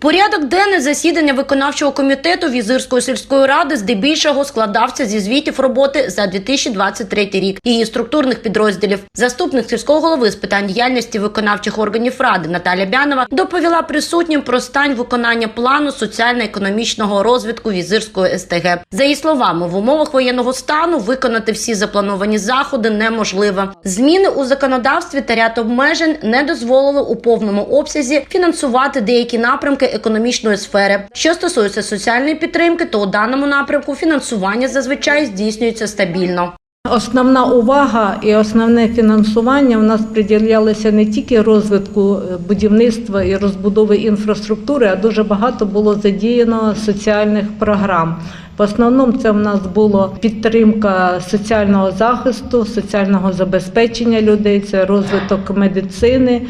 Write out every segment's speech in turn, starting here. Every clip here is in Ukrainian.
Порядок денний засідання виконавчого комітету Візирської сільської ради здебільшого складався зі звітів роботи за 2023 рік, її структурних підрозділів. Заступник сільського голови з питань діяльності виконавчих органів ради Наталя Бянова доповіла присутнім про стан виконання плану соціально-економічного розвитку Візирської СТГ. За її словами, в умовах воєнного стану виконати всі заплановані заходи неможливо. Зміни у законодавстві та ряд обмежень не дозволили у повному обсязі фінансувати деякі напрямки економічної сфери. Що стосується соціальної підтримки, то у даному напрямку фінансування зазвичай здійснюється стабільно. Основна увага і основне фінансування у нас приділялося не тільки розвитку е, будівництва і розбудови інфраструктури, а дуже багато було задіяно соціальних програм. В основному це в нас було підтримка соціального захисту, соціального забезпечення людей, це розвиток медицини,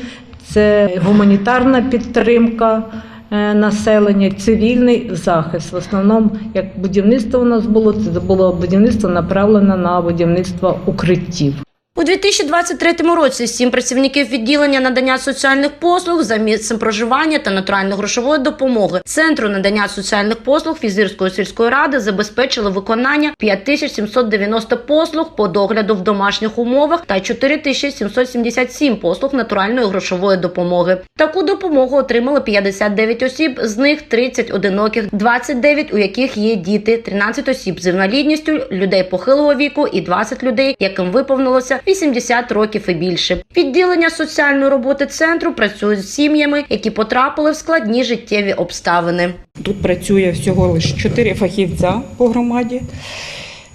це гуманітарна підтримка населення, цивільний захист. В основному, як будівництво у нас було, це було будівництво направлене на будівництво укриттів. У 2023 році сім працівників відділення надання соціальних послуг за місцем проживання та натурально-грошової допомоги центру надання соціальних послуг Фізирської сільської ради забезпечили виконання 5790 послуг по догляду в домашніх умовах та 4777 послуг натуральної грошової допомоги. Таку допомогу отримали 59 осіб, з них 30 одиноких, 29 у яких є діти, 13 осіб з інвалідністю, людей похилого віку і 20 людей, яким виповнилося 80 років і більше. Відділення соціальної роботи центру працюють з сім'ями, які потрапили в складні життєві обставини. Тут працює всього лише 4 фахівця по громаді.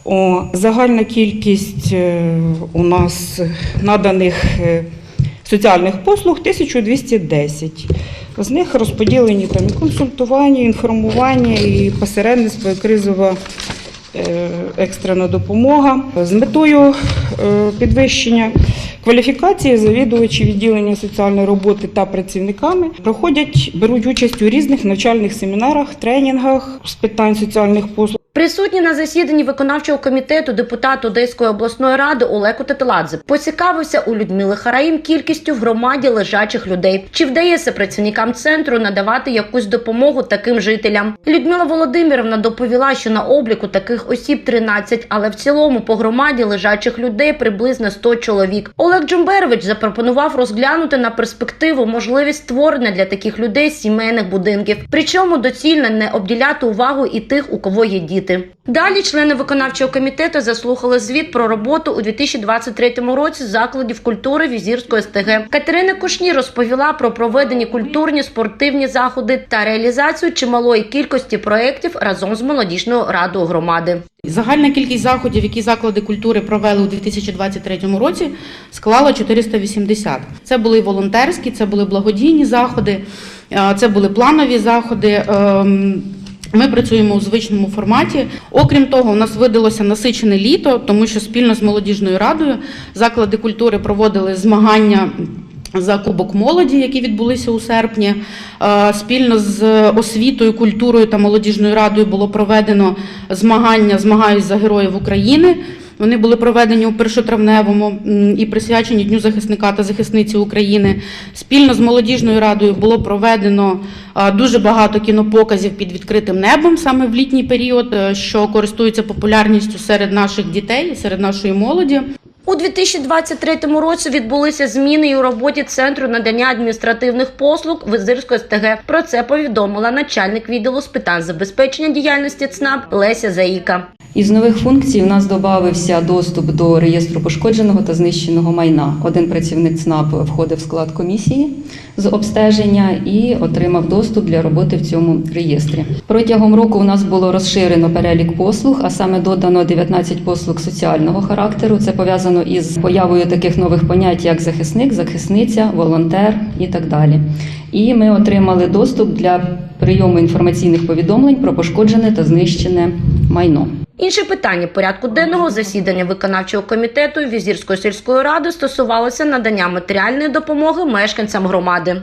О, загальна кількість е, у нас наданих е, соціальних послуг 1210. З них розподілені там консультування, інформування, і посередництво, і кризова екстрена допомога. З метою е, підвищення кваліфікації завідувачі відділення соціальної роботи та працівниками проходять, беруть участь у різних навчальних семінарах, тренінгах з питань соціальних послуг. Присутній на засіданні виконавчого комітету депутат Одеської обласної ради Олег Тетеладзе поцікавився у Людмили Хараїм кількістю в громаді лежачих людей. Чи вдається працівникам центру надавати якусь допомогу таким жителям? Людмила Володимирівна доповіла, що на обліку таких осіб 13, але в цілому по громаді лежачих людей приблизно 100 чоловік. Олег Джумберович запропонував розглянути на перспективу можливість створення для таких людей сімейних будинків. Причому доцільно не обділяти увагу і тих, у кого є діти. Далі члени виконавчого комітету заслухали звіт про роботу у 2023 році закладів культури Візірської СТГ. Катерина Кушні розповіла про проведені культурні спортивні заходи та реалізацію чималої кількості проєктів разом з молодіжною радою громади. Загальна кількість заходів, які заклади культури провели у 2023 році, склала 480. Це були волонтерські, це були благодійні заходи, це були планові заходи. Ми працюємо у звичному форматі. Окрім того, у нас видалося насичене літо, тому що спільно з молодіжною радою заклади культури проводили змагання. За Кубок молоді, які відбулися у серпні, Е, спільно з освітою, культурою та молодіжною радою було проведено змагання Змагаюсь за героїв України. Вони були проведені у першотравневому і присвячені Дню захисника та захисниці України. Спільно з молодіжною радою було проведено дуже багато кінопоказів під відкритим небом саме в літній період, е, що користується популярністю серед наших дітей, серед нашої молоді. У 2023 році відбулися зміни і у роботі центру надання адміністративних послуг Визирської СТГ. Про це повідомила начальник відділу з питань забезпечення діяльності ЦНАП Леся Заїка. Із нових функцій у нас додався доступ до реєстру пошкодженого та знищеного майна. Один працівник ЦНАП входив в склад комісії з обстеження і отримав доступ для роботи в цьому реєстрі. Протягом року у нас було розширено перелік послуг, а саме додано 19 послуг соціального характеру. Це пов'язано із появою таких нових понять, як захисник, захисниця, волонтер і так далі. І ми отримали доступ для прийому інформаційних повідомлень про пошкоджене та знищене майно. Інше питання порядку денного засідання виконавчого комітету Візірської сільської ради стосувалося надання матеріальної допомоги мешканцям громади.